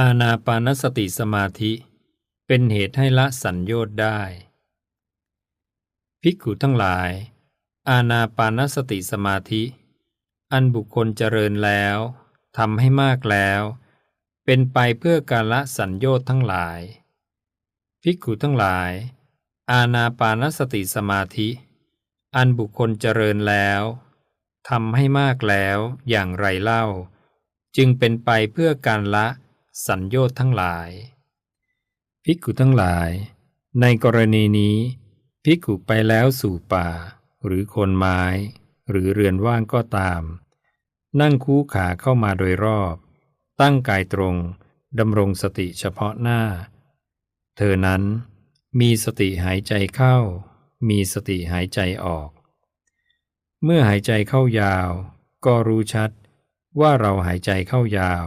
อาณาปานสติสมาธิ เป็นเหตุให้ละสัญโยชน์ได้ ภิกขุทั้งหลาย อาณาปานสติสมาธิ อันบุคคลเจริญแล้วทำให้มากแล้ว เป็นไปเพื่อการละสัญโยชน์ทั้งหลาย ภิกขุทั้งหลาย อาณาปานสติสมาธิ อันบุคคลเจริญแล้วทำให้มากแล้วอย่างไรเล่า จึงเป็นไปเพื่อการละ สัญโยชน์ทั้งหลาย ภิกขุทั้งหลาย ในกรณีนี้ ภิกขุไปแล้วสู่ป่า หรือโคนไม้ หรือเรือนว่างก็ตาม นั่งคู่ขาเข้ามาโดยรอบ ตั้งกายตรงดำรงสติเฉพาะหน้า เธอนั้นมีสติหายใจเข้า มีสติหายใจออก เมื่อหายใจเข้ายาว ก็รู้ชัดว่าเราหายใจเข้ายาว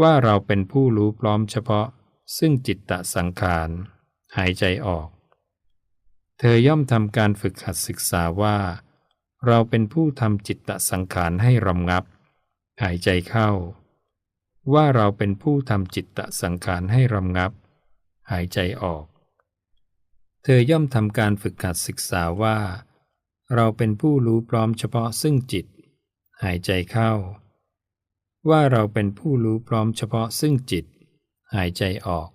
ว่าเราเป็นผู้รู้พร้อมเฉพาะ ซึ่งจิตตสังขาร หายใจออก เธอย่อมทำการฝึกหัดศึกษาว่า เราเป็นผู้ทำจิตตสังขารให้รำงับ หายใจเข้า ว่าเราเป็นผู้ทำจิตตสังขารให้รำงับ หายใจออก เธอย่อมทำการฝึกหัดศึกษาว่า เราเป็นผู้รู้พร้อมเฉพาะซึ่งจิต หายใจเข้า ว่าเราเป็นผู้รู้พร้อมเฉพาะซึ่งจิต หายใจออก